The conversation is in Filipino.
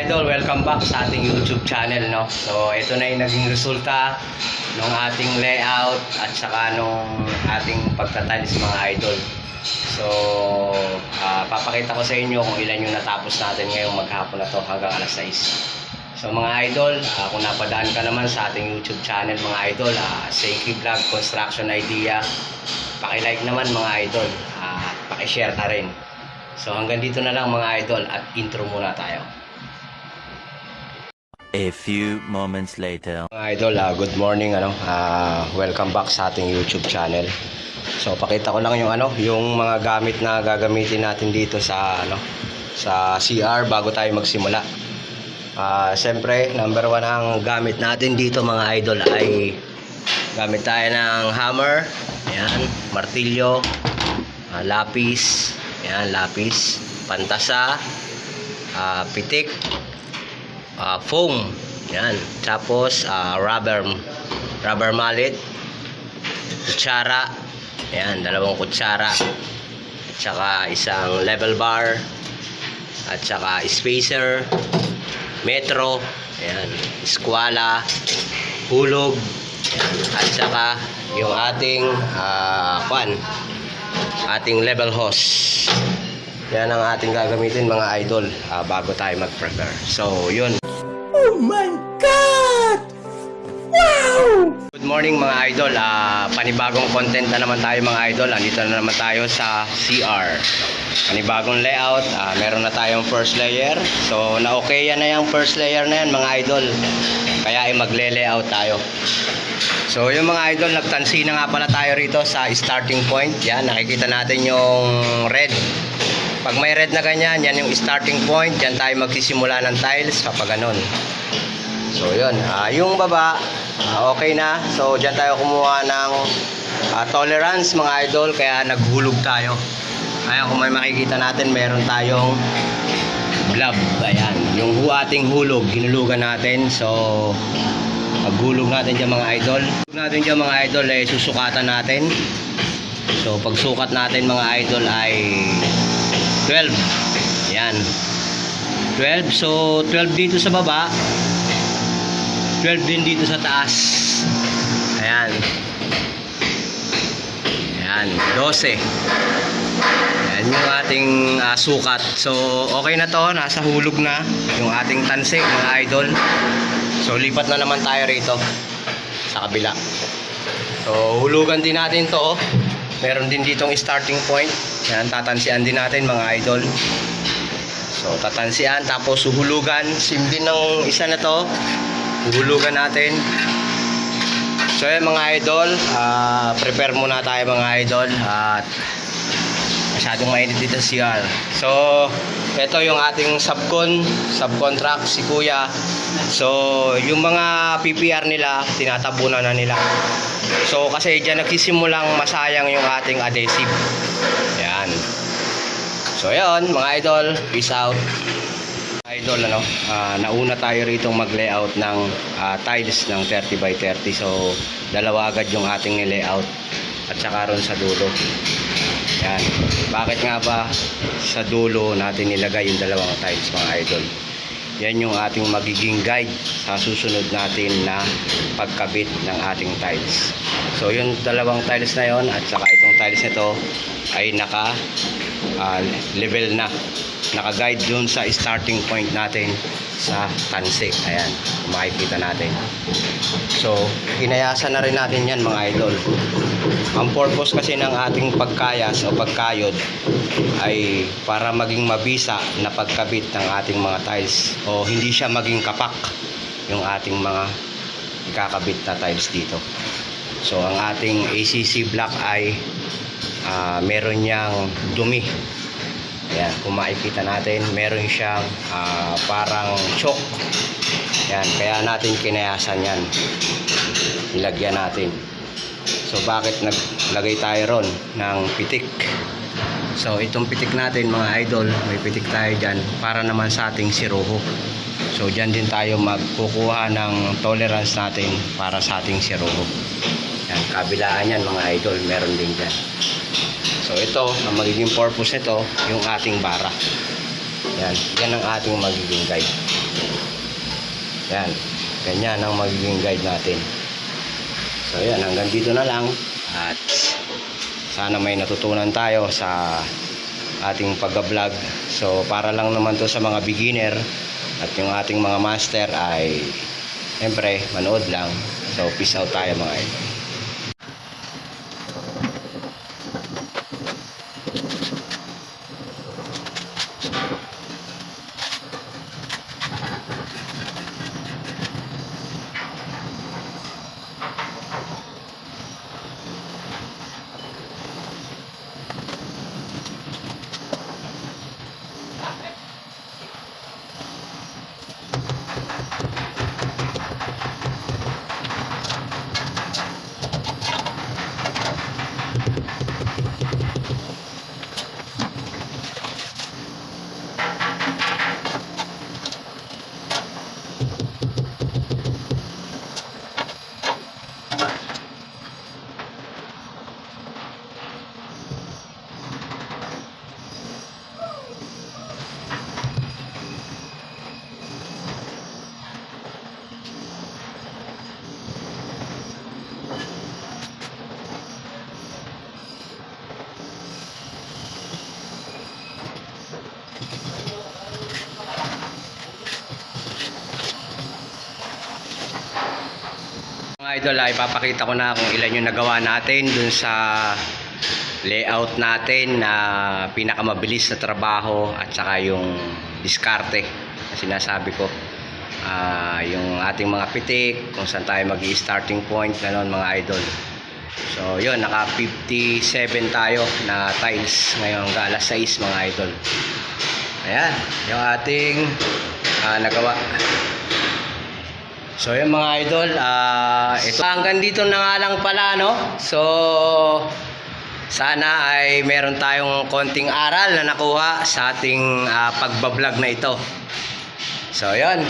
Idol, welcome back sa ating YouTube channel, no? So, ito na yung naging resulta ng ating layout at saka nung ating pagtatiles mga idol. So, ah, papakita ko sa inyo kung ilan yung natapos natin ngayong maghapon na to hanggang alas 6. So mga idol, ah, kung napadaan ka naman sa ating YouTube channel mga idol, uh, Seiki Vlog Construction Idea, pakilike naman mga idol, at pakishare na rin. So hanggang dito na lang mga idol at intro muna tayo. A few moments later. Mga idol, ah, good morning ano. Ah, welcome back sa ating YouTube channel. So pakita ko lang yung ano, yung mga gamit na gagamitin natin dito sa ano sa CR bago tayo magsimula. Ah, siyempre, number one ang gamit natin dito mga idol ay gamit tayo ng hammer, ayan, martilyo, ah, lapis, ayan, lapis, pantasa, ah, pitik, ah, foam. Yan. Tapos ah, rubber rubber mallet, kutsara. Yan, dalawang kutsara. At saka isang level bar. At saka spacer, metro, ayan, skwala, hulog, ayan, at saka yung ating ah, kwan, ating level hose. Yan ang ating gagamitin mga idol ah, bago tayo mag-prepare. So, yun. Morning mga idol. Ah, panibagong content na naman tayo mga idol. Andito na naman tayo sa CR. Panibagong layout. Ah, meron na tayong first layer. So, na-okay yan na yung first layer na yan mga idol. Kaya ay magle-layout tayo. So, yung mga idol, nagtansi na nga pala tayo rito sa starting point. Yan, nakikita natin yung red. Pag may red na ganyan, yan yung starting point. Yan tayo magsisimula ng tiles kapag ganun. So yun, Ah, yung baba, ah, okay na. So dyan tayo kumuha ng ah, tolerance mga idol, kaya naghulog tayo. Ayan, kung may makikita natin, meron tayong blob. Ayan, yung hu ating hulog, hinulugan natin. So, paghulog natin dyan mga idol. Hulog natin dyan mga idol, eh, susukatan natin. So, pagsukat natin mga idol ay 12. Ayan. 12. So, 12 dito sa baba. 12 din dito sa taas. Ayan. Ayan, 12. Ayan yung ating ah, sukat. So, okay na to. Nasa hulog na yung ating tansi, mga idol. So, lipat na naman tayo rito sa kabila. So, hulugan din natin to. Meron din ditong starting point. Ayan, tatansian din natin mga idol. So, tatansian. Tapos, suhulugan. Sim din ng isa na to. Huhulugan natin. So yun mga idol, ah, prepare muna tayo mga idol at masyadong mainit dito sa CR. So, ito yung ating subcon, subcontract si Kuya. So, yung mga PPR nila, tinatabunan na nila. So, kasi dyan nagsisimulang masayang yung ating adhesive. Yan. So, yun mga idol, peace out. Idol, ano, ah, nauna tayo rito mag-layout ng ah, tiles ng 30 by 30. So, dalawa agad yung ating layout at saka ron sa dulo. Yan. Bakit nga ba sa dulo natin nilagay yung dalawang tiles mga idol? Yan yung ating magiging guide sa susunod natin na pagkabit ng ating tiles. So, yung dalawang tiles na yon at saka itong tiles nito ay naka ah, level na naka-guide dun sa starting point natin sa tansi. Ayan, makikita natin. So, hinayasan na rin natin yan mga idol. Ang purpose kasi ng ating pagkayas o pagkayod ay para maging mabisa na pagkabit ng ating mga tiles o hindi siya maging kapak yung ating mga ikakabit na tiles dito. So, ang ating ACC block ay ah, meron niyang dumi yan, kung makikita natin, meron siyang ah, parang chalk. Yan, kaya natin kinayasan yan. Ilagyan natin. So, bakit naglagay tayo ron ng pitik? So, itong pitik natin mga idol, may pitik tayo dyan para naman sa ating siruho. So, dyan din tayo magkukuha ng tolerance natin para sa ating siruho. Kabilaan yan mga idol, meron din dyan. So ito, ang magiging purpose nito, yung ating bara. Yan, yan ang ating magiging guide. Yan. Ganyan ang magiging guide natin. So yan, hanggang dito na lang. At sana may natutunan tayo sa ating pag-vlog. So para lang naman to sa mga beginner at yung ating mga master ay siyempre manood lang. So peace out tayo mga idol. Idol, ay papakita ko na kung ilan yung nagawa natin dun sa layout natin na pinakamabilis na trabaho at saka yung diskarte na sinasabi ko. Ah, yung ating mga pitik, kung saan tayo mag starting point na mga idol. So, yun, naka 57 tayo na tiles ngayong alas 6 mga idol. Ayan, yung ating ah, nagawa. So yun mga idol, ah ito hanggang dito na nga lang pala no. So sana ay meron tayong konting aral na nakuha sa ating ah, pagbablog na ito. So yun.